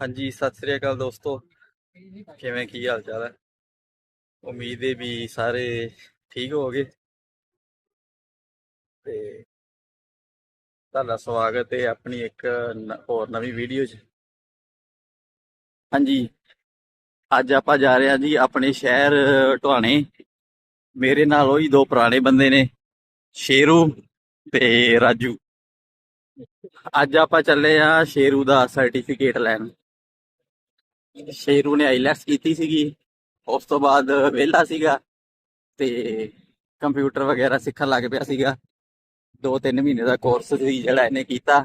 ਹਾਂਜੀ, ਸਤਿ ਸ੍ਰੀ ਅਕਾਲ ਦੋਸਤੋ। ਕਿਵੇਂ, ਕੀ ਹਾਲ ਚਾਲ ਹੈ? ਉਮੀਦ ਹੈ ਵੀ ਸਾਰੇ ਠੀਕ ਹੋਗੇ ਤੇ ਤੁਹਾਡਾ ਸਵਾਗਤ ਹੈ ਆਪਣੀ ਇੱਕ ਹੋਰ ਨਵੀਂ ਵੀਡੀਓ 'ਚ। ਹਾਂਜੀ, ਅੱਜ ਆਪਾਂ ਜਾ ਰਹੇ ਹਾਂ ਜੀ ਆਪਣੇ ਸ਼ਹਿਰ ਟਵਾਣੇ ਮੇਰੇ ਨਾਲ ਉਹੀ ਦੋ ਪੁਰਾਣੇ ਬੰਦੇ ਨੇ, ਸ਼ੇਰੂ ਤੇ ਰਾਜੂ। ਅੱਜ ਆਪਾਂ ਚੱਲੇ ਆ ਸ਼ੇਰੂ ਦਾ ਸਰਟੀਫਿਕੇਟ ਲੈਣ। ਸ਼ੇਰੂ ਨੇ ਆਈਲੈਟਸ ਕੀਤੀ ਸੀਗੀ। ਉਸ ਤੋਂ ਬਾਅਦ ਵਿਹਲਾ ਸੀਗਾ ਤੇ ਕੰਪਿਊਟਰ ਵਗੈਰਾ ਸਿੱਖਣ ਲੱਗ ਪਿਆ ਸੀਗਾ। 2-3 ਮਹੀਨੇ ਦਾ ਕੋਰਸ ਸੀ ਜਿਹੜਾ ਇਹਨੇ ਕੀਤਾ।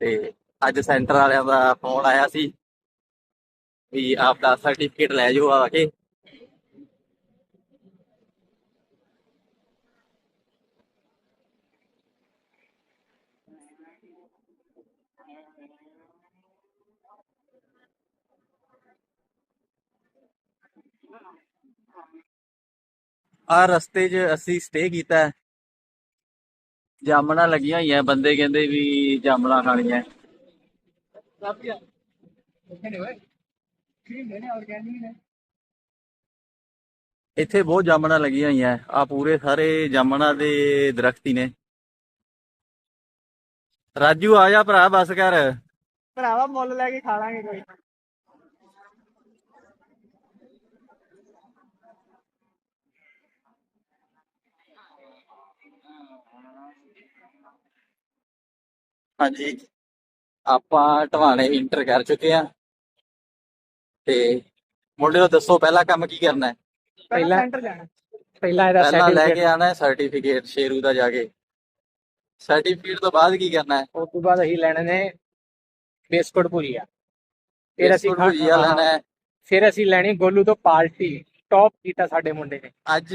ਤੇ ਅੱਜ ਸੈਂਟਰ ਵਾਲਿਆਂ ਦਾ ਫੋਨ ਆਇਆ ਸੀ ਵੀ ਆਪ ਦਾ ਸਰਟੀਫਿਕੇਟ ਲੈ ਜਾਓ ਆ ਕੇ। ਆ ਰਸਤੇ 'ਚ ਅਸੀਂ ਸਟੇ ਕੀਤਾ ਜਾਮਣਾ ਲੱਗੀਆਂ ਹੋਈਆਂ, ਬੰਦੇ ਕਹਿੰਦੇ ਵੀ ਜਾਮਣਾ ਖਾਣੀਆਂ। ਇੱਥੇ ਬਹੁਤ ਜਾਮਣਾ ਲੱਗੀਆਂ ਹੋਈਆਂ। ਆ ਪੂਰੇ ਸਾਰੇ ਜਾਮਣਾ ਦੇ ਦਰਖਤ ਹੀ ਨੇ। ਰਾਜੂ ਆ ਜਾ ਭਰਾ, ਬਸ ਕਰ। ਭਰਾਵਾ ਮੁੱਲ ਲੈ ਕੇ ਖਾ ਲਾਂਗੇ ਕੋਈ। ਹਾਂਜੀ। ਆਪਾਂ ਢਵਾਣੇ ਇੰਟਰ ਕਰ ਚੁੱਕੇ ਆ ਤੇ ਮੁੰਡਿਓ ਦੱਸੋ ਪਹਿਲਾ ਕੰਮ ਕੀ ਕਰਨਾ ਹੈ? ਪਹਿਲਾਂ ਸੈਂਟਰ ਜਾਣਾ। ਪਹਿਲਾਂ ਇਹਦਾ ਪਹਿਲਾਂ ਲੈ ਕੇ ਸਰਟੀਫਿਕੇਟ ਆਣਾ ਹੈ ਸਰਟੀਫਿਕੇਟ ਸ਼ੇਰੂ ਦਾ ਜਾ ਕੇ। ਸਰਟੀਫਿਕੇਟ ਤੋਂ ਬਾਅਦ ਕੀ ਕਰਨਾ ਹੈ? ਉਸ ਤੋਂ ਬਾਅਦ ਅਸੀਂ ਲੈਣੇ ਨੇ ਬਿਸਕੁਟ ਭੁਜੀਆ। ਫਿਰ ਅਸੀਂ ਬਿਸਕੁਟ ਭੁਜੀਆ ਹਾਂ, ਲੈਣਾ ਹੈ। ਫਿਰ ਅਸੀਂ ਲੈਣੀ ਗੋਲੂ ਤੋਂ ਪਾਰਟੀ। ਟੌਪ ਕੀਤਾ ਸਾਡੇ ਮੁੰਡੇ ਨੇ। ਅੱਜ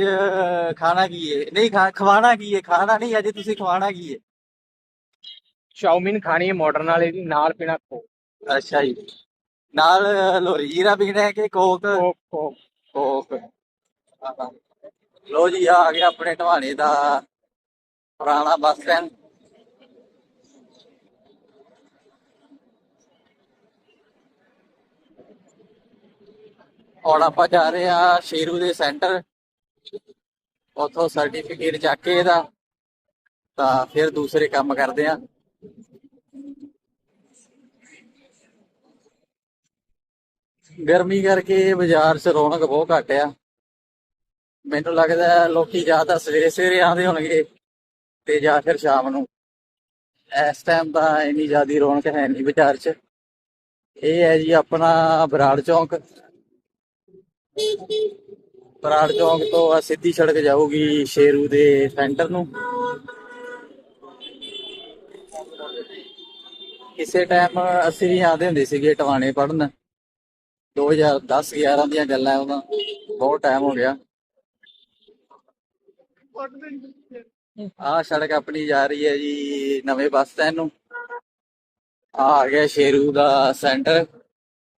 ਖਾਣਾ ਕੀ ਹੈ? ਨਹੀਂ ਖਾ ਖਵਾਣਾ ਕੀ ਹੈ? ਖਾਣਾ ਨਹੀਂ ਅੱਜ ਤੁਸੀਂ ਖਵਾਣਾ ਕੀ ਹੈ? ਚਾਉਮੀਨ ਖਾਣੀ ਹੈ ਮਾਡਰਨ ਵਾਲੇ ਦੀ ਨਾਲ ਪੀਣਾ ਕੋਕ। ਅੱਛਾ ਜੀ। ਨਾਲ ਲੋਰੀ ਜੀਰਾ ਪੀਣਾ ਹੈ ਕਿ ਕੋਕ? Coke Coke. ਕੋਕ। ਆਹਾ। ਜੀ ਆ ਗਿਆ ਆਪਣੇ ਢਵਾਣੇ ਦਾ ਪੁਰਾਣਾ ਬੱਸ ਸਟੈਂਡ। ਹੁਣ ਆਪਾਂ ਜਾ ਰਹੇ ਆ ਸ਼ੇਰੂ ਦੇ ਸੈਂਟਰ। ਉਥੋਂ ਸਰਟੀਫਿਕੇਟ ਚੱਕ ਕੇ ਇਹਦਾ। ਤਾਂ ਫਿਰ ਦੂਸਰੇ ਕੰਮ ਕਰਦੇ ਆ ਗਰਮੀ ਕਰਕੇ ਬਾਜ਼ਾਰ 'ਚ ਰੌਣਕ ਬਹੁਤ ਘੱਟ ਆ। ਮੈਨੂੰ ਲੱਗਦਾ ਲੋਕੀ ਜਾਂ ਤਾਂ ਸਵੇਰੇ ਸਵੇਰੇ ਆਉਂਦੇ ਹੋਣਗੇ ਤੇ ਜਾਂ ਫਿਰ ਸ਼ਾਮ ਨੂੰ। ਇਸ ਟਾਈਮ ਤਾਂ ਇੰਨੀ ਜ਼ਿਆਦੀ ਰੌਣਕ ਹੈ ਨਹੀਂ ਬਾਜ਼ਾਰ 'ਚ। ਇਹ ਹੈ ਜੀ ਆਪਣਾ ਬਰਾੜ ਚੌਂਕ। ਬਰਾੜ ਚੌਂਕ ਤੋਂ ਆ ਸਿੱਧੀ ਸੜਕ ਜਾਊਗੀ ਸ਼ੇਰੂ ਦੇ ਸੈਂਟਰ ਨੂੰ। ਕਿਸੇ ਟਾਈਮ ਅਸੀਂ ਵੀ ਆਉਂਦੇ ਹੁੰਦੇ ਸੀਗੇ ਟਵਾਣੇ ਪੜਨ 2010 11 ਦੀਆਂ ਗੱਲਾਂ ਉਹਨਾਂ। ਬਹੁਤ ਟਾਈਮ ਹੋ ਗਿਆ। ਆਹ ਸੜਕ ਆਪਣੀ ਜਾ ਰਹੀ ਹੈ ਜੀ ਨਵੇਂ ਬੱਸ ਸਟੈਂਡ ਨੂੰ। ਆਹ ਆ ਗਿਆ ਸ਼ੇਰੂ ਦਾ ਸੈਂਟਰ।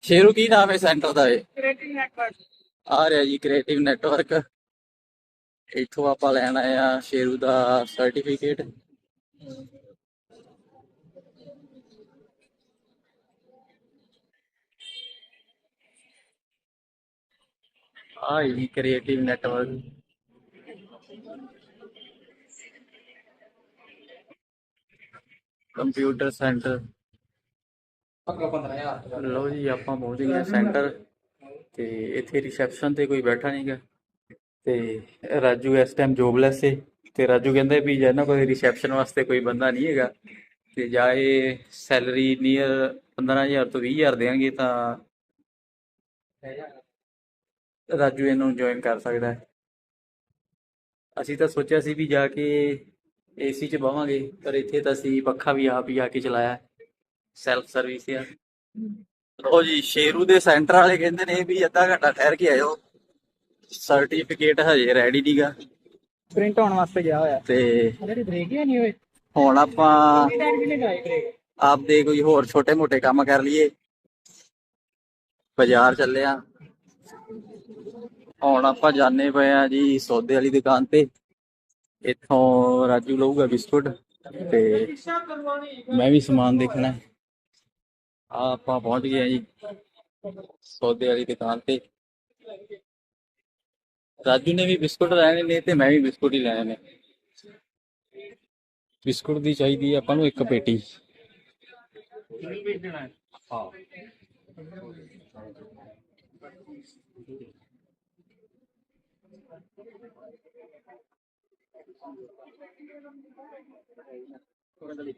ਸ਼ੇਰੂ ਕੀ ਨਾਮ ਹੈ ਸੈਂਟਰ ਦਾ ਇਹ? ਕ੍ਰੀਏਟਿਵ ਨੈਟਵਰਕ ਆ ਰਿਹਾ ਜੀ ਕ੍ਰੀਏਟਿਵ ਨੈਟਵਰਕ ਇੱਥੋਂ ਆਪਾਂ ਲੈਣ ਆਏ ਆ ਸ਼ੇਰੂ ਦਾ ਸਰਟੀਫਿਕੇਟ ਆ ਜੀ ਕ੍ਰੀਏਟਿਵ ਨੈਟਵਰਕ ਕੰਪਿਊਟਰ ਸੈਂਟਰ ਲੋ ਜੀ, ਆਪਾਂ ਪਹੁੰਚ ਗਏ ਸੈਂਟਰ ਤੇ ਇੱਥੇ ਰਿਸੈਪਸ਼ਨ ਤੇ ਕੋਈ ਬੈਠਾ ਨਹੀਂ ਨਹੀਂਗਾ ਤੇ ਰਾਜੂ ਇਸ ਟਾਈਮ ਜੋਬਲੈਸ ਹੈ ਤੇ ਰਾਜੂ ਕਹਿੰਦਾ ਵੀ ਜੇ ਨਾ ਕੋਈ ਰਿਸੈਪਸ਼ਨ ਵਾਸਤੇ ਕੋਈ ਬੰਦਾ ਨਹੀਂ ਹੈਗਾ, ਤੇ ਜਾਏ ਸੈਲਰੀ ਨੀਅਰ 15000 ਤੋਂ 20000 ਦੇਣਗੇ ਤਾਂ ਰਾਜੂ ਇਹਨੂੰ ਜੁਆਇਨ ਕਰ ਸਕਦਾ ਹੈ। ਅਸੀਂ ਤਾਂ ਸੋਚਿਆ ਸੀ ਵੀ ਜਾ ਕੇ ਏਸੀ 'ਚ ਬਵਾਂਗੇ ਪਰ ਇੱਥੇ ਤਾਂ ਅਸੀਂ ਪੱਖਾ ਵੀ ਆਪ ਹੀ ਆ ਕੇ ਚਲਾਇਆ ਸੈਲਫ ਸਰਵਿਸ ਆ। ਲੋ ਜੀ ਸ਼ੇਰੂ ਦੇ ਸੈਂਟਰ ਵਾਲੇ ਕਹਿੰਦੇ ਨੇ ਵੀ ਅੱਧਾ ਘੰਟਾ ਠਹਿਰ ਕੇ ਆਇਓ। ਸਰਟੀਫਿਕੇਟ ਹਜੇ ਰੈਡੀ ਨਹੀਂਗਾ ਪ੍ਰਿੰਟ ਹੋਣ ਵਾਸਤੇ ਗਿਆ ਹੋਇਆ। ਤੇ ਅਰੇ ਬ੍ਰੇਕ ਹੀ ਨਹੀਂ ਹੋਏ। ਹੁਣ ਆਪਾਂ ਬ੍ਰੇਕ ਆਪਦੇ ਕੋਈ ਹੋਰ ਛੋਟੇ ਮੋਟੇ ਕੰਮ ਕਰ ਲਈਏ। ਬਾਜ਼ਾਰ ਚੱਲੇ ਆ। ਹੁਣ ਆਪਾਂ ਜਾਣੇ ਪਏ ਆ ਜੀ ਸੌਦੇ ਵਾਲੀ ਦੁਕਾਨ ਤੇ। ਇੱਥੋਂ ਰਾਜੂ ਲਊਗਾ ਬਿਸਕੁਟ ਤੇ ਮੈਂ ਵੀ ਸਮਾਨ ਦੇਖਣਾ ਹੈ। ਆ ਆਪਾਂ ਪਹੁੰਚ ਗਏ ਆ ਜੀ ਸੌਦੇ ਵਾਲੀ ਦੁਕਾਨ ਤੇ। ਰਾਜੂ ਨੇ ਵੀ ਬਿਸਕੁਟ ਲੈਣੇ ਨੇ ਤੇ ਮੈਂ ਵੀ ਬਿਸਕੁਟ ਹੀ ਲੈਣੇ ਨੇ। ਬਿਸਕੁਟ ਦੀ ਚਾਹੀਦੀ ਹੈ ਆਪਾਂ ਨੂੰ ਇੱਕ ਪੇਟੀ। ਕਿੰਨੀ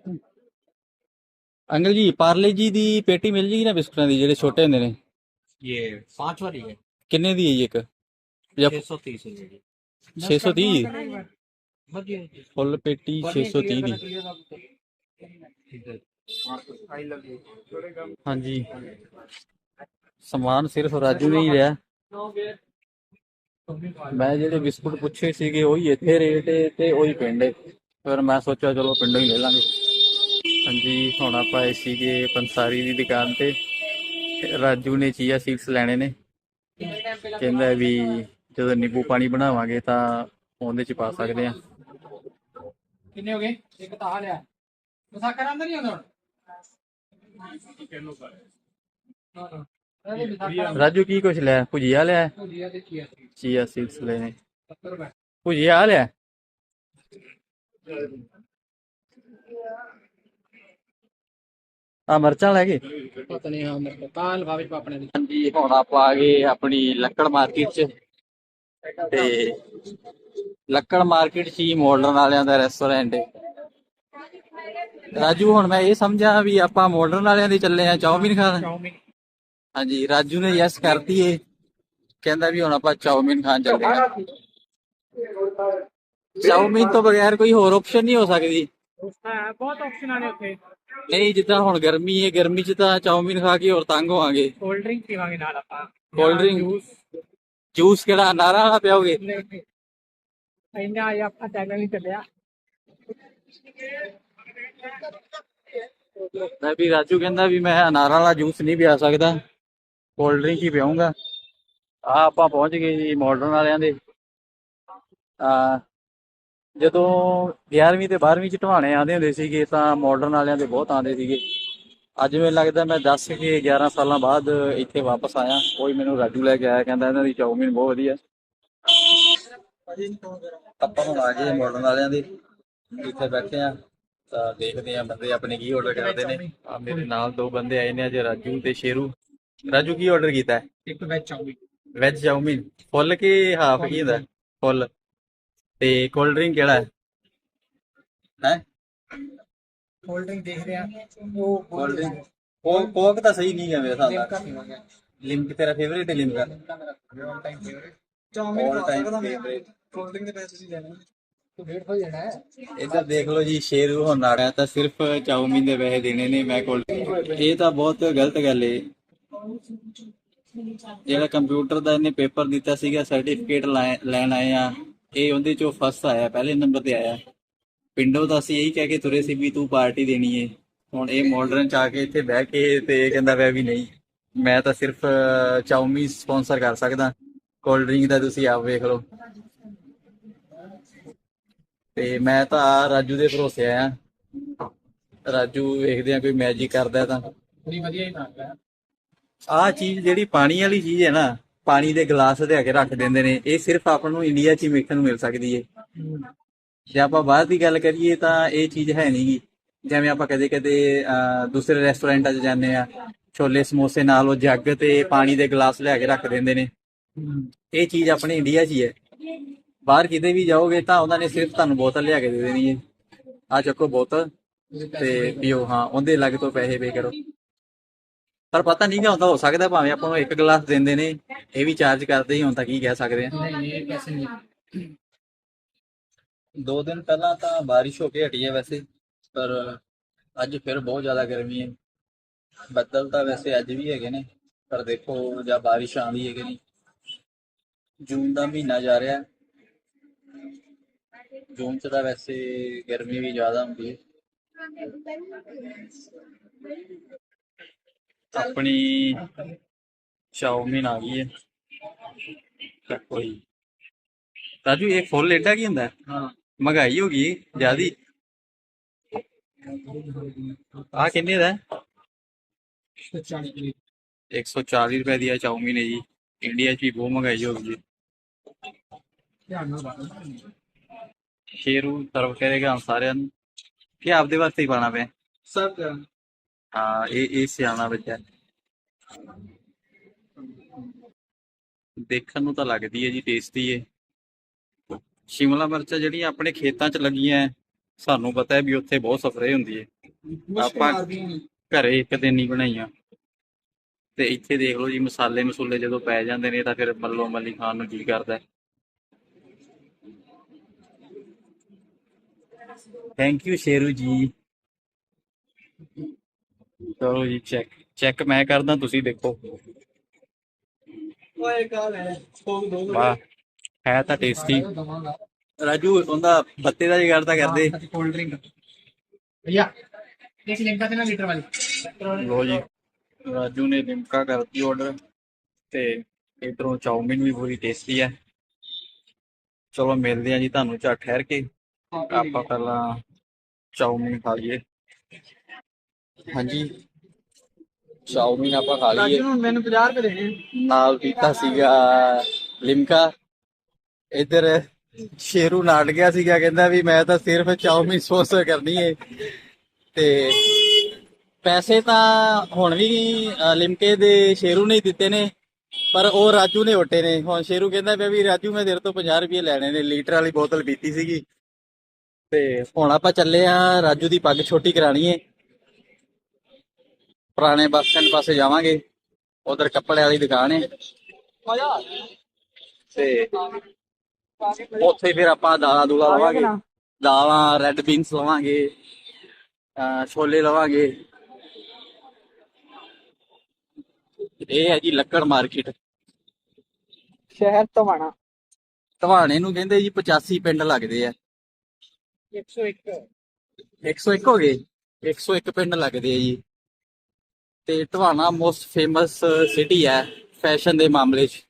ਹਾਂ ਅੰਕਲ ਜੀ ਪਾਰਲੇ ਜੀ ਦੀ ਪੇਟੀ ਮਿਲ ਜੇਗੀ ਨਾ ਬਿਸਕੁਟਾਂ ਦੀ ਜਿਹੜੇ ਛੋਟੇ ਹੁੰਦੇ ਨੇ ये पांच वाली है ਕਿੰਨੇ ਦੀ ਹੈ ਜੀ ਇੱਕ ਜਾਂ छह सौ तीस है जी 630 बढ़िया है जी। ਫੁੱਲ ਪੇਟੀ 630 ਦੀ ठीक है आई लव यू ਹਾਂਜੀ ਸਮਾਨ ਸਿਰਫ ਰਾਜੂ ਨੇ ਹੀ ਲਿਆ ਮੈਂ ਜਿਹੜੇ ਬਿਸਕੁਟ ਪੁੱਛੇ ਸੀਗੇ, ਉਹੀ ਇੱਥੇ ਰੇਟ ਏ ਤੇ ਉਹੀ ਪਿੰਡ ਏ। ਫਿਰ ਮੈਂ ਸੋਚਿਆ, ਚਲੋ ਪਿੰਡੋਂ ਹੀ ਲੈ ਲਾਂਗੇ। ਹਾਂਜੀ, ਹੁਣ ਆਪਾਂ ਆਏ ਸੀਗੇ ਪੰਸਾਰੀ ਦੀ ਦੁਕਾਨ ਤੇ। ਰਾਜੂ ਨੇ ਚੀਆ ਸੀਡਸ ਲੈਣੇ ਨੇ। ਕਹਿੰਦਾ ਵੀ ਜਦੋਂ ਨਿੰਬੂ ਪਾਣੀ ਬਣਾਵਾਂਗੇ ਤਾਂ ਉਹਦੇ ਚ ਪਾ ਸਕਦੇ ਆ। ਕਿੰਨੇ ਹੋ ਗਏ? ਇੱਕ ਤਾਂ ਆ ਲਿਆ। ਮਸਾਕਰਾਂ ਦਾ ਨਹੀਂ ਆਉਂਦਾ ਹੁਣ? ਕਿੰਨੋ ਸਾਰੇ ਹਾਂ ਹਾਂ। ਰਾਜੂ ਕੀ ਕੁਛ ਲਿਆ? ਭੁਜੀਆ ਲਿਆ? ਭੁਜੀਆ ਤੇ ਚੀਆ ਸੀਡਸ ਚੀਆ ਸੀਡਸ ਲਏ ਲਿਆ? ਆ ਮਰਚਾਂ ਲੈ ਗਏ ਪਤਾ ਨਹੀਂ ਹਾਂ ਮਰਚਾਂ। ਤਾਂ ਲਫਾਵੇ ਚ ਆਪਣੇ ਹਾਂਜੀ ਹੁਣ ਆਪਾਂ ਆ ਗਏ ਆਪਣੀ ਲੱਕੜ ਮਾਰਕੀਟ 'ਚ। ਤੇ ਲੱਕੜ ਮਾਰਕੀਟ ਸੀ ਹੀ ਵਾਲਿਆਂ ਦਾ ਰੈਸਟੋਰੈਂਟ ਹੈ ਰਾਜੂ ਹੁਣ ਮੈਂ ਇਹ ਸਮਝਾ ਵੀ ਆਪਾਂ ਮਾਡਰਨ ਵਾਲਿਆਂ ਦੇ ਚੱਲੇ ਆ ਚਾਉਮੀਨ ਖਾਣ? ਚਾਉਮੀਨ ਹਾਂਜੀ ਰਾਜੂ ਨੇ ਯੈਸ ਕਰਤੀ ਏ। ਕਹਿੰਦਾ ਵੀ ਹੁਣ ਆਪਾਂ ਚਾਉਮੀਨ ਖਾਣ ਚੱਲਦੇ ਹਾਂ ਚਾਉਮੀਨ ਤੋਂ ਬਗੈਰ ਕੋਈ ਹੋਰ ਆਪਸ਼ਨ ਨਹੀਂ ਹੋ ਸਕਦੀ। ਬਹੁਤ ਆਪਸ਼ਨਾਂ ਨੇ ਉੱਥੇ। ਨਹੀਂ ਜਿੱਦਾਂ ਹੁਣ ਗਰਮੀ ਹੈ ਗਰਮੀ 'ਚ ਤਾਂ ਚਾਉਮੀਨ ਖਾ ਕੇ ਹੋਰ ਤੰਗ ਹੋਵਾਂਗੇ। ਕੋਲਡ ਡਰਿੰਕ ਪੀਵਾਂਗੇ ਨਾਲ ਆਪਾਂ। ਕੋਲਡ ਡਰਿੰਕ ਜੂਸ ਕਿਹੜਾ ਅਨਾਰਾਂ ਵਾਲਾ ਪਿਓਗੇ? ਇੰਨਾ ਇਹ ਆਪਾਂ ਟੈਗਲ ਨਹੀਂ ਚੱਲਿਆ। ਮੈਂ ਵੀ ਰਾਜੂ ਕਹਿੰਦਾ ਵੀ ਮੈਂ ਅਨਾਰਾਂ ਵਾਲਾ ਜੂਸ ਨਹੀਂ ਪਿਆ ਸਕਦਾ। ਕੋਲਡ ਡਰਿੰਕ ਹੀ ਪੀਊਂਗਾ। ਆ ਆਪਾਂ ਪਹੁੰਚ ਗਏ ਜੀ ਮਾਡਰਨ ਵਾਲਿਆਂ ਦੇ। ਆ ਜਦੋਂ 11ਵੀਂ ਤੇ 12ਵੀਂ ਚ ਢਵਾਣੇ ਆਉਂਦੇ ਹੁੰਦੇ ਸੀਗੇ ਤਾਂ ਮਾਡਰਨ ਵਾਲਿਆਂ ਦੇ ਬਹੁਤ ਆਉਂਦੇ ਸੀਗੇ। ਅੱਜ ਮੈਨੂੰ ਲੱਗਦਾ ਮੈਂ 10 ਕੇ 11 ਸਾਲਾਂ ਬਾਅਦ ਇੱਥੇ ਵਾਪਸ ਆਇਆ। ਕੋਈ ਮੈਨੂੰ ਰਾਜੂ ਲੈ ਕੇ ਆਇਆ, ਕਹਿੰਦਾ ਇਹਨਾਂ ਦੀ ਚਾਉਮੀਨ ਬਹੁਤ ਵਧੀਆ। ਆਪਾਂ ਹੁਣ ਆ ਗਏ ਮਾਡਰਨ ਵਾਲਿਆਂ ਦੇ। ਇੱਥੇ ਬੈਠੇ ਆ ਤਾਂ ਦੇਖਦੇ ਆ ਬੰਦੇ ਆਪਣੇ ਕੀ ਆਰਡਰ ਕਰਦੇ ਨੇ। ਆ ਮੇਰੇ ਨਾਲ ਦੋ ਬੰਦੇ ਆਏ ਨੇ, ਅੱਜ ਰਾਜੂ ਤੇ ਸ਼ੇਰੂ। ਰਾਜੂ ਕੀ ਆਰਡਰ ਕੀਤਾ ਹੈ? ਇੱਕ veg chow mein. Veg chow mein. Full ਕੇ ਹਾਫ ਕੀ ਹੁੰਦਾ ਫੁੱਲ। ਤੇ ਕੋਲਡ ਡਰਿੰਕ ਕਿਹੜਾ ਹੈ? ਹੈ? ਕੋਲਡ ਡਰਿੰਕ ਦੇਖ ਰਹੇ। ਆ ਉਹ ਕੋਲਡ ਡਰਿੰਕ ਕੋਕ ਕੋਕ ਤਾਂ ਸਹੀ ਨਹੀਂ ਹੈ ਮੇਰੇ ਹਿਸਾਬ ਨਾਲ। ਲਿਮਕ ਤੇਰਾ ਫੇਵਰੇਟ ਹੈ Limca all time favourite. Cold drink ਦੇ ਪੈਸੇ ਤੁਸੀਂ ਲੈਣੇ ਇੱਧਰ ਦੇਖ ਲਓ ਜੀ ਸ਼ੇਰੂ ਹੁਣ ਰਿਹਾ ਤਾਂ ਸਿਰਫ ਚਾਉਮੀਨ ਦੇ ਪੈਸੇ ਦੇਣੇ ਨੇ ਮੈਂ ਕੋਲ ਇਹ ਤਾਂ ਬਹੁਤ ਗਲਤ ਗੱਲ ਏ। ਜਿਹੜਾ ਕੰਪਿਊਟਰ ਦਾ ਇਹਨੇ ਪੇਪਰ ਦਿੱਤਾ ਸੀਗਾ ਸਰਟੀਫਿਕੇਟ ਲੈਣ ਆਏ ਆ। ਇਹ ਉਹਦੇ ਚੋਂ ਫਸਟ ਆਇਆ, ਪਹਿਲੇ ਨੰਬਰ ਤੇ ਆਇਆ। ਪਿੰਡੋਂ ਤਾਂ ਅਸੀਂ ਇਹੀ ਕਹਿ ਕੇ ਤੁਰੇ ਸੀ ਵੀ ਤੂੰ ਪਾਰਟੀ ਦੇਣੀ ਏ। ਹੁਣ ਇਹ ਮਾਡਰਨ ਚ ਆ ਕੇ ਇੱਥੇ ਬਹਿ ਕੇ ਤੇ ਕਹਿੰਦਾ ਵੈ ਵੀ ਨਹੀਂ, ਮੈਂ ਤਾਂ ਸਿਰਫ ਚਾਉਮੀਨ ਸਪਾਂਸਰ ਕਰ ਸਕਦਾ। ਕੋਲਡ ਡਰਿੰਕ ਦਾ ਤੁਸੀਂ ਆਪ ਵੇਖ ਲਓ। ਤੇ ਮੈਂ ਤਾਂ ਰਾਜੂ ਦੇ ਭਰੋਸੇ ਆਇਆ। ਰਾਜੂ ਵੇਖਦੇ ਆ ਕੋਈ ਮੈਜਿਕ ਕਰਦਾ ਤਾਂ। ਬੜੀ ਵਧੀਆ ਹੀ ਨਾਮ ਆਹ ਚੀਜ਼ ਜਿਹੜੀ ਪਾਣੀ ਵਾਲੀ ਚੀਜ਼ ਹੈ ਨਾ, ਪਾਣੀ ਦੇ ਗਲਾਸ ਦੇ ਅੱਗੇ ਰੱਖ ਦਿੰਦੇ ਨੇ, ਇਹ ਸਿਰਫ ਆਪਾਂ ਨੂੰ ਇੰਡੀਆ 'ਚ ਹੀ ਵੇਖਣ ਨੂੰ ਮਿਲ ਸਕਦੀ ਏ ਜੇ ਆਪਾਂ ਬਾਹਰ ਦੀ ਗੱਲ ਕਰੀਏ ਤਾਂ ਇਹ ਚੀਜ਼ ਹੈ ਨਹੀਂਗੀ ਜਿਵੇਂ ਆਪਾਂ ਕਦੇ ਕਦੇ ਦੂਸਰੇ ਰੈਸਟੋਰੈਂਟਾਂ 'ਚ ਜਾਂਦੇ ਆ ਛੋਲੇ ਸਮੋਸੇ ਨਾਲ ਉਹ ਜੱਗ ਤੇ ਪਾਣੀ ਦੇ ਗਲਾਸ ਲਿਆ ਕੇ ਰੱਖ ਦਿੰਦੇ ਨੇ। ਇਹ ਚੀਜ਼ ਆਪਣੇ ਇੰਡੀਆ 'ਚ ਹੀ ਹੈ। ਬਾਹਰ ਕਿਤੇ ਵੀ ਜਾਓਗੇ ਤਾਂ ਉਹਨਾਂ ਨੇ ਸਿਰਫ ਤੁਹਾਨੂੰ ਬੋਤਲ ਲਿਆ ਕੇ ਦੇ ਦੇਣੀ ਹੈ। ਆ ਚੱਕੋ ਬੋਤਲ ਤੇ ਪੀਓ, ਹਾਂ, ਉਹਦੇ ਲੱਗ ਤੋਂ ਪੈਸੇ ਪੇ ਕਰੋ। ਪਰ ਪਤਾ ਨਹੀਂ ਕਿ ਹੁੰਦਾ ਹੋ ਸਕਦਾ ਭਾਵੇਂ ਆਪਾਂ ਨੂੰ ਇੱਕ ਗਲਾਸ ਦਿੰਦੇ ਨੇ ਇਹ ਵੀ ਚਾਰਜ ਕਰਦੇ ਹੀ ਹੁਣ ਤਾਂ ਕੀ ਕਹਿ ਸਕਦੇ ਆ। ਨਹੀਂ ਇਹ ਪੈਸੇ ਨਹੀਂ। ਦੋ ਦਿਨ ਪਹਿਲਾਂ ਤਾਂ ਬਾਰਿਸ਼ ਹੋ ਕੇ ਹਟੀ ਹੈ ਵੈਸੇ ਪਰ ਅੱਜ ਫਿਰ ਬਹੁਤ ਜ਼ਿਆਦਾ ਗਰਮੀ ਹੈ। ਬੱਦਲ ਤਾਂ ਵੈਸੇ ਅੱਜ ਵੀ ਹੈਗੇ ਨੇ ਪਰ ਦੇਖੋ ਜਾਂ ਬਾਰਿਸ਼ ਆਉਂਦੀ ਹੈ ਕਿ ਨਹੀਂ। ਜੂਨ ਦਾ ਮਹੀਨਾ ਜਾ ਰਿਹਾ। ਜੂਨ ਚ ਤਾਂ ਵੈਸੇ ਗਰਮੀ ਵੀ ਜ਼ਿਆਦਾ ਹੁੰਦੀ ਹੈ। ਆਪਣੀ ਆ ਗਈ ਹੈ। ਚੱਕੋ ਜੀ ਰਾਜੂ ਇਹ ਫੁੱਲ ਏਡਾ ਕੀ ਹੁੰਦਾ? ਮਹਿੰਗਾਈ ਹੋ ਗਈ ਜਿਆਦੀ। ਆ ਕਿੰਨੇ ਦਾ? ਹੈ? 140 ਦੀ 140 ਰੁਪਏ ਦੀ ਆ ਚਾਉਮੀਨ ਹੈ ਜੀ। ਇੰਡੀਆ 'ਚ ਵੀ ਬਹੁਤ ਮਹਿੰਗਾਈ ਹੋ ਗਈ ਸ਼ੇਰੂ ਸਰਵ ਕਰੇਗਾ ਸਾਰਿਆਂ ਨੂੰ। ਕਿ ਆਪਦੇ ਵਾਸਤੇ ਹੀ ਪਾਣਾ ਪਿਆ? ਸਭ ਹਾਂ ਇਹ ਇਹ ਸਿਆਣਾ ਬੱਚਾ ਹੈ। ਦੇਖਣ ਨੂੰ ਤਾਂ ਲੱਗਦੀ ਹੈ ਜੀ ਟੇਸਟੀ ਹੈ ਸ਼ਿਮਲਾ ਮਿਰਚਾਂ ਜਿਹੜੀਆਂ ਆਪਣੇ ਖੇਤਾਂ 'ਚ ਲੱਗੀਆਂ ਹੈ, ਸਾਨੂੰ ਪਤਾ ਹੈ ਵੀ ਉੱਥੇ ਬਹੁਤ ਸਪਰੇਅ ਹੁੰਦੀ ਹੈ ਆਪਾਂ ਘਰੇ ਇੱਕ ਦਿਨ ਨਹੀਂ ਬਣਾਈਆਂ। ਤੇ ਇੱਥੇ ਦੇਖ ਲਓ ਜੀ ਮਸਾਲੇ ਮਸੂਲੇ ਜਦੋਂ ਪੈ ਜਾਂਦੇ ਨੇ ਤਾਂ ਫਿਰ ਮੱਲੋ ਮੱਲੀ ਖਾਣ ਨੂੰ ਜੀ ਕਰਦਾ ਥੈਂਕ ਯੂ ਸ਼ੇਰੂ ਜੀ। ਚਲੋ ਜੀ ਚੈੱਕ ਚੈੱਕ ਮੈਂ ਕਰਦਾ ਤੁਸੀਂ ਦੇਖੋ। ਓਏ ਕਾਲ ਹੈ ਸੋਗ ਦੋ ਵਾਹ ਹੈ ਤਾਂ ਟੇਸਟੀ ਰਾਜੂ ਉਹਦਾ ਬੱਤੇ ਦਾ ਜਿਗਰ ਤਾਂ ਕਰਦੇ। ਕੋਲਡ ਡਰਿੰਕ ਭਈਆ ਇੱਕ ਲਿਮਕਾ ਤੇ ਨਾ ਲੀਟਰ ਵਾਲੀ? ਲੋ ਜੀ ਰਾਜੂ ਨੇ ਲਿਮਕਾ ਕਰਤੀ ਆਰਡਰ ਤੇ ਇਧਰੋਂ ਚਾਉਮੀਨ ਵੀ ਪੂਰੀ ਟੇਸਟੀ ਹੈ ਚਲੋ ਮਿਲਦੇ ਆ ਜੀ ਤੁਹਾਨੂੰ ਝੱਟ ਠਹਿਰ ਕੇ। ਆਪਾਂ ਪਹਿਲਾਂ ਚਾਉਮੀਨ ਖਾ ਲਈਏ। ਹਾਂਜੀ। ਚਾਉਮੀਨ ਆਪਾਂ ਖਾ ਲਈਏ। ਰਾਜੂ ਨੂੰ ਮੈਨੂੰ 50 ਰੁਪਏ ਦੇਣੇ ਨਾਲ ਪੀਤਾ ਸੀਗਾ ਲਿਮਕਾ। ਇਧਰ ਸ਼ੇਰੂ ਨਾਟ ਗਿਆ ਸੀਗਾ ਕਹਿੰਦਾ ਵੀ ਮੈਂ ਤਾਂ ਸਿਰਫ ਚਾਉਮੀਨ ਸਪਾਂਸਰ ਕਰਨੀ ਏ। ਤੇ ਪੈਸੇ ਤਾਂ ਹੁਣ ਵੀ ਲਿਮਕੇ ਦੇ ਸ਼ੇਰੂ ਨੇ ਦਿੱਤੇ ਨੇ ਪਰ ਉਹ ਰਾਜੂ ਨੇ ਵਟੇ ਨੇ। ਹੁਣ ਸ਼ੇਰੂ ਕਹਿੰਦਾ ਪਿਆ ਵੀ ਰਾਜੂ ਮੈਂ ਤੇਰੇ ਤੋਂ 50 ਰੁਪਏ ਲੈਣੇ ਨੇ ਲੀਟਰ ਵਾਲੀ ਬੋਤਲ ਪੀਤੀ ਸੀਗੀ। ਤੇ ਹੁਣ ਆਪਾਂ ਚੱਲੇ ਆ ਰਾਜੂ ਦੀ ਪੱਗ ਛੋਟੀ ਕਰਾਣੀ ਏ। ਪੁਰਾਣੇ ਬੱਸ ਸਟੈਂਡ ਪਾਸੇ ਜਾਵਾਂਗੇ। ਉਧਰ ਕੱਪੜੇ ਵਾਲੀ ਦੁਕਾਨ ਏ। ਤੇ ਉੱਥੇ ਫਿਰ ਆਪਾਂ ਦਾਲਾਂ ਦੂਲਾ ਲਵਾਂਗੇ। ਦਾਲਾਂ ਰੈੱਡ ਬੀਨਸ ਲਵਾਂਗੇ ਛੋਲੇ ਲਵਾਂਗੇ। ਇਹ ਹੈ ਜੀ ਲੱਕੜ ਮਾਰਕੀਟ। ਸ਼ਹਿਰ ਤਵਾਣਾ ਧਵਾਣੇ ਨੂੰ ਕਹਿੰਦੇ ਜੀ 85 ਪਿੰਡ ਲੱਗਦੇ ਆ। 101 101 ਹੋ ਗਏ। 101 ਪਿੰਡ ਲੱਗਦੇ ਆ ਜੀ। ਤੇ ਧਵਾਣਾ ਮੋਸਟ ਫੇਮਸ ਸਿਟੀ ਹੈ ਫੈਸ਼ਨ ਦੇ ਮਾਮਲੇ 'ਚ।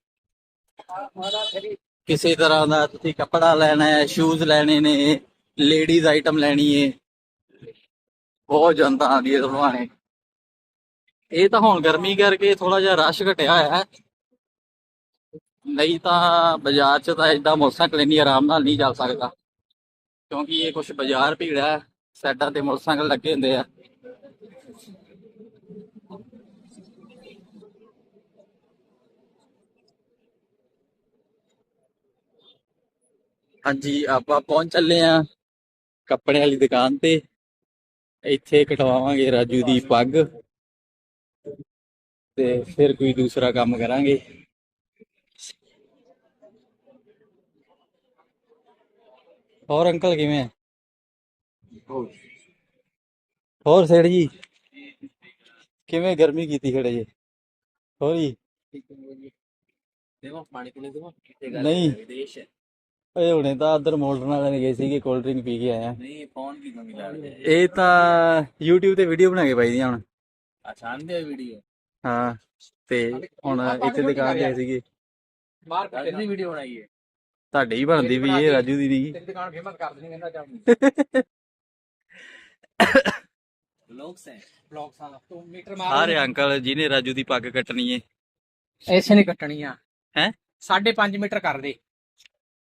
ਕਿਸੇ ਤਰ੍ਹਾਂ ਦਾ ਤੁਸੀਂ ਕੱਪੜਾ ਲੈਣਾ ਹੈ ਸ਼ੂਜ਼ ਲੈਣੇ ਨੇ ਲੇਡੀਜ਼ ਆਈਟਮ ਲੈਣੀ ਹੈ। ਬਹੁਤ ਜਨਤਾ ਆਉਂਦੀ ਹੈ ਧਵਾਣੇ ਇਹ ਤਾਂ ਹੁਣ ਗਰਮੀ ਕਰਕੇ ਥੋੜਾ ਜਿਹਾ ਰਸ਼ ਘਟਿਆ ਹੋਇਆ ਹੈ। ਨਹੀਂ ਤਾਂ ਬਾਜ਼ਾਰ 'ਚ ਤਾਂ ਏਦਾਂ ਮੋਟਰਸਾਈਕਲ ਇੰਨੀ ਆਰਾਮ ਨਾਲ ਨਹੀਂ ਜਾ ਸਕਦਾ। ਕਿਉਂਕਿ ਇਹ ਕੁਝ ਬਾਜ਼ਾਰ ਭੀੜ ਹੈ, ਸਾਈਡਾਂ ਤੇ ਮੋਟਰਸਾਈਕਲ ਲੱਗੇ ਹੁੰਦੇ ਆ। ਹਾਂਜੀ ਆਪਾਂ ਪਹੁੰਚ ਚੱਲੇ ਆ ਕੱਪੜੇ ਵਾਲੀ ਦੁਕਾਨ ਤੇ। ਇੱਥੇ ਕਟਵਾਵਾਂਗੇ ਰਾਜੂ ਦੀ ਪੱਗ ਤੇ ਫਿਰ ਕੋਈ ਦੂਸਰਾ ਕੰਮ ਕਰਾਂਗੇ। ਹੋਰ ਅੰਕਲ ਕਿਵੇਂ ਹੋਰ ਸੇੜ ਜੀ ਕਿਵੇਂ ਗਰਮੀ ਕੀਤੀ ਖੜੇ ਜੀ? ਹੋਰ ਜੀ? ਦੇਵਾ ਪਾਣੀ ਪੀਣੇ ਦੇਵਾ ਨਹੀਂ। ਹੈ ਓਏ ਹੁਣੇ ਤਾਂ ਉਧਰ ਮੋਲਟਨ ਵਾਲੇ ਨੇ ਗਏ ਸੀਗੇ ਕੋਲਡ ਡਰਿੰਕ ਪੀ ਕੇ ਆਏ ਆ। ਨਹੀਂ ਫੋਨ ਕੀ ਕਮੀ ਲਾ ਰਹੇ ਇਹ ਤਾਂ YouTube ਤੇ ਵੀਡੀਓ ਬਣਾ ਕੇ ਪਾਈ ਦੀਆਂ ਹੁਣ। ਆਸਾਨ ਦੇ ਵੀਡੀਓ ਹਾਂ ਤੇ ਹੁਣ ਇੱਥੇ ਦੁਕਾਨ ਤੇ ਆਏ। ਸੀਗੇ। ਬਾਹਰ ਕਿੰਨੀ ਵੀਡੀਓ ਬਣਾਈ ਹੈ ਤੁਹਾਡੇ ਹੀ ਬਣਦੀ ਵੀ ਇਹ ਰਾਜੂ ਦੀ ਨਹੀਂ ਤੇਰੀ ਦੁਕਾਨ ਫੇਮਸ ਕਰ ਦੇਣੀ ਕਹਿੰਦਾ ਚਾਹ ਲੋਕ ਸੇ ਬਲੌਗ ਸਾਂ ਤੂੰ ਮੀਟਰ ਮਾਰ। ਸਾਰੇ ਅੰਕਲ ਜਿਹਨੇ ਰਾਜੂ ਦੀ ਪੱਗ ਕੱਟਣੀ ਏ। ਐਸੇ ਨਹੀਂ ਕੱਟਣੀ ਆ। ਹੈਂ? 5.5 ਮੀਟਰ ਕਰ ਦੇ।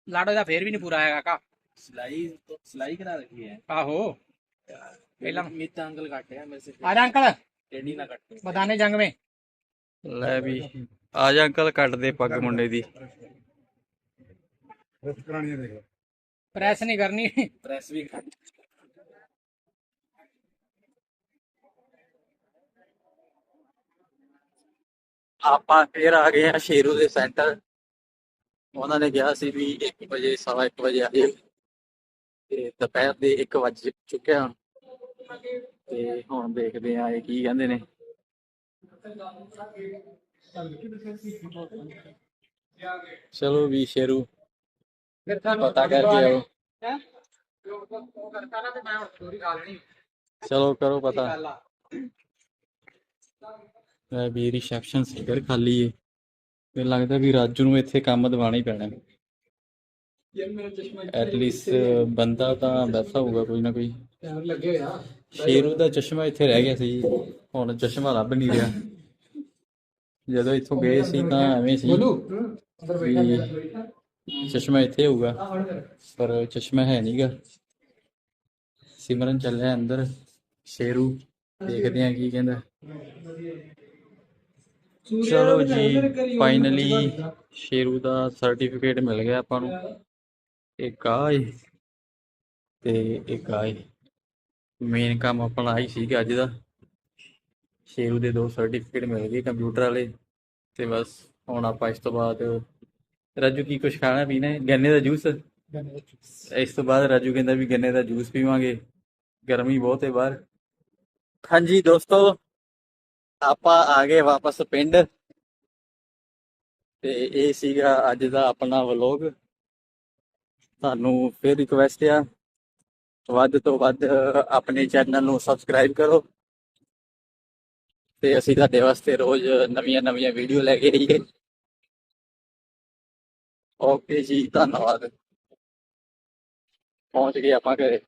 ਲਾੜੋ ਦਾ ਫੇਰ ਵੀ ਨਹੀਂ ਪੂਰਾ ਆਇਆ ਕਾਕਾ। ਸਿਲਾਈ ਸਿਲਾਈ ਕਰਾ ਰੱਖੀ ਹੈ। ਆਹੋ। ਪਹਿਲਾਂ ਮਿੱਤ ਅੰਕਲ ਕਾਟਿਆ ਮੇਰੇ ਸੇ ਆ ਜਾ ਅੰਕਲ। ਟੇਡੀ ਨਾ ਕੱਟ। ਬਦਾਨੇ ਜੰਗ ਮੇ ਲੈ ਵੀ ਆ ਜਾ ਅੰਕਲ ਕੱਟ ਦੇ ਪੱਗ ਮੁੰਡੇ ਦੀ। ਪ੍ਰੈਸ ਨਹੀਂ ਕਰਨੀ। ਪ੍ਰੈਸ ਵੀ ਕੱਟ ਆਪਾਂ ਫੇਰ ਆ ਗਏ ਆ ਸ਼ੇਰੂ ਦੇ ਸੈਂਟਰ। ਉਹਨਾਂ ਨੇ ਕਿਹਾ ਸੀ ਵੀ 1 ਵਜੇ, ਸਵਾ 1 ਵਜੇ ਆ ਜਾਇਓ ਤੇ ਦੁਪਹਿਰ ਦੇ 1 ਵਜ ਚੁੱਕਿਆ ਹੁਣ। ਤੇ ਹੁਣ ਦੇਖਦੇ ਆ ਇਹ ਕੀ ਕਹਿੰਦੇ ਨੇ। ਚਲੋ ਵੀ ਸ਼ੇਰੂ, ਪਤਾ ਕਰਕੇ ਆਓ। ਚਲੋ ਕਰੋ ਪਤਾ। ਵੀ ਰਿਸੈਪਸ਼ਨ ਸੀਗਰ ਖਾਲੀ ਏ। ਮੈਨੂੰ ਲੱਗਦਾ ਵੀ ਰਾਜੂ ਨੂੰ ਇੱਥੇ ਕੰਮ ਦਿਵਾਉਣਾ ਹੀ ਪੈਣਾ। ਯਾਰ ਮੇਰਾ ਚਸ਼ਮਾ ਐਟ ਲੀਸਟ ਬੰਦਾ ਤਾਂ ਬੈਠਾ ਹੋਊਗਾ ਕੋਈ ਨਾ ਕੋਈ। ਟਾਈਮ ਲੱਗੇ ਹੋਇਆ ਸ਼ੇਰੂ ਦਾ ਚਸ਼ਮਾ ਇੱਥੇ ਰਹਿ ਗਿਆ ਸੀ। ਹੁਣ ਚਸ਼ਮਾ ਲੱਭ ਨਹੀਂ ਰਿਹਾ। ਜਦੋਂ ਇੱਥੋਂ ਗਏ ਸੀ ਤਾਂ ਐਵੇਂ ਸੀ ਚਸ਼ਮਾ ਇੱਥੇ ਹੋਊਗਾ। ਪਰ ਚਸ਼ਮਾ ਹੈ ਨਹੀਂਗਾ ਸਿਮਰਨ ਚੱਲਿਆ ਅੰਦਰ। ਸ਼ੇਰੂ ਦੇਖਦੇ ਆ ਕੀ ਕਹਿੰਦਾ। ਚਲੋ ਜੀ ਫਾਈਨਲੀ ਸ਼ੇਰੂ ਦਾ ਸਰਟੀਫਿਕੇਟ ਮਿਲ ਗਿਆ ਆਪਾਂ ਨੂੰ। ਇੱਕ ਆ ਏ ਤੇ ਇੱਕ ਆ ਏ। ਮੇਨ ਕੰਮ ਆਪਣਾ ਆਹੀ ਸੀਗਾ ਅੱਜ ਦਾ। ਸ਼ੇਰੂ ਦੇ ਦੋ ਸਰਟੀਫਿਕੇਟ ਮਿਲ ਗਏ ਕੰਪਿਊਟਰ ਵਾਲੇ ਤੇ ਬਸ ਹੁਣ ਆਪਾਂ ਇਸ ਤੋਂ ਬਾਅਦ ਰਾਜੂ ਕੀ ਕੁਛ ਖਾਣਾ ਪੀਣਾ ਹੈ? ਗੰਨੇ ਦਾ ਜੂਸ। ਇਸ ਤੋਂ ਬਾਅਦ ਰਾਜੂ ਕਹਿੰਦਾ ਵੀ ਗੰਨੇ ਦਾ ਜੂਸ ਪੀਵਾਂਗੇ। ਗਰਮੀ ਬਹੁਤ ਹੈ ਬਾਹਰ। ਹਾਂਜੀ ਦੋਸਤੋ ਆਪਾਂ ਆ ਗਏ ਵਾਪਸ ਪਿੰਡ। ਤੇ ਇਹ ਸੀਗਾ ਅੱਜ ਦਾ ਆਪਣਾ ਵਲੌਗ। ਤੁਹਾਨੂੰ ਫਿਰ ਰਿਕਵੈਸਟ ਆ, ਵੱਧ ਤੋਂ ਵੱਧ ਆਪਣੇ ਚੈਨਲ ਨੂੰ ਸਬਸਕ੍ਰਾਈਬ ਕਰੋ। ਤੇ ਅਸੀਂ ਤੁਹਾਡੇ ਵਾਸਤੇ ਰੋਜ਼ ਨਵੀਆਂ ਨਵੀਆਂ ਵੀਡੀਓ ਲੈ ਕੇ ਆਈਏ। ਓਕੇ ਜੀ, ਧੰਨਵਾਦ। ਪਹੁੰਚ ਗਏ ਆਪਾਂ ਘਰੇ।